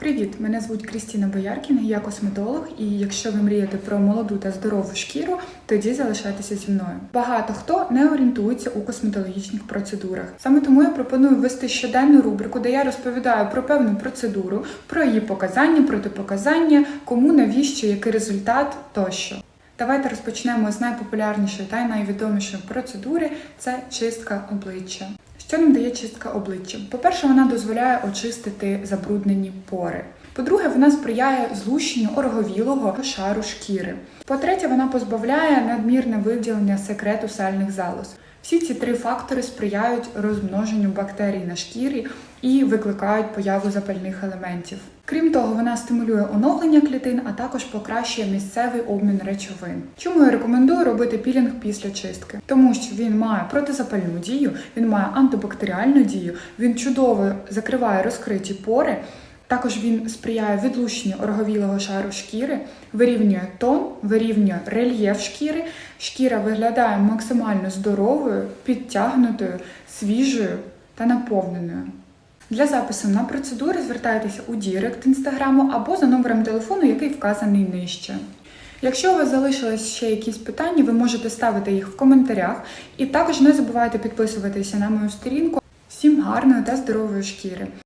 Привіт! Мене звуть Крістіна Бояркіна, я косметолог, і якщо ви мрієте про молоду та здорову шкіру, тоді залишайтеся зі мною. Багато хто не орієнтується у косметологічних процедурах. Саме тому я пропоную ввести щоденну рубрику, де я розповідаю про певну процедуру, про її показання, протипоказання, кому навіщо, який результат тощо. Давайте розпочнемо з найпопулярнішої та й найвідомішої процедури це чистка обличчя. Що нам дає чистка обличчя? По-перше, вона дозволяє очистити забруднені пори. По-друге, вона сприяє злущенню ороговілого шару шкіри. По-третє, вона позбавляє надмірне виділення секрету сальних залоз. Всі ці три фактори сприяють розмноженню бактерій на шкірі і викликають появу запальних елементів. Крім того, вона стимулює оновлення клітин, а також покращує місцевий обмін речовин. Чому я рекомендую робити пілінг після чистки? Тому що він має протизапальну дію, він має антибактеріальну дію, він чудово закриває розкриті пори. Також він сприяє відлученню ороговілого шару шкіри, вирівнює тон, вирівнює рельєф шкіри. Шкіра виглядає максимально здоровою, підтягнутою, свіжою та наповненою. Для запису на процедури звертайтеся у Дірект інстаграму або за номером телефону, який вказаний нижче. Якщо у вас залишились ще якісь питання, ви можете ставити їх в коментарях. І також не забувайте підписуватися на мою сторінку. Всім гарної та здорової шкіри!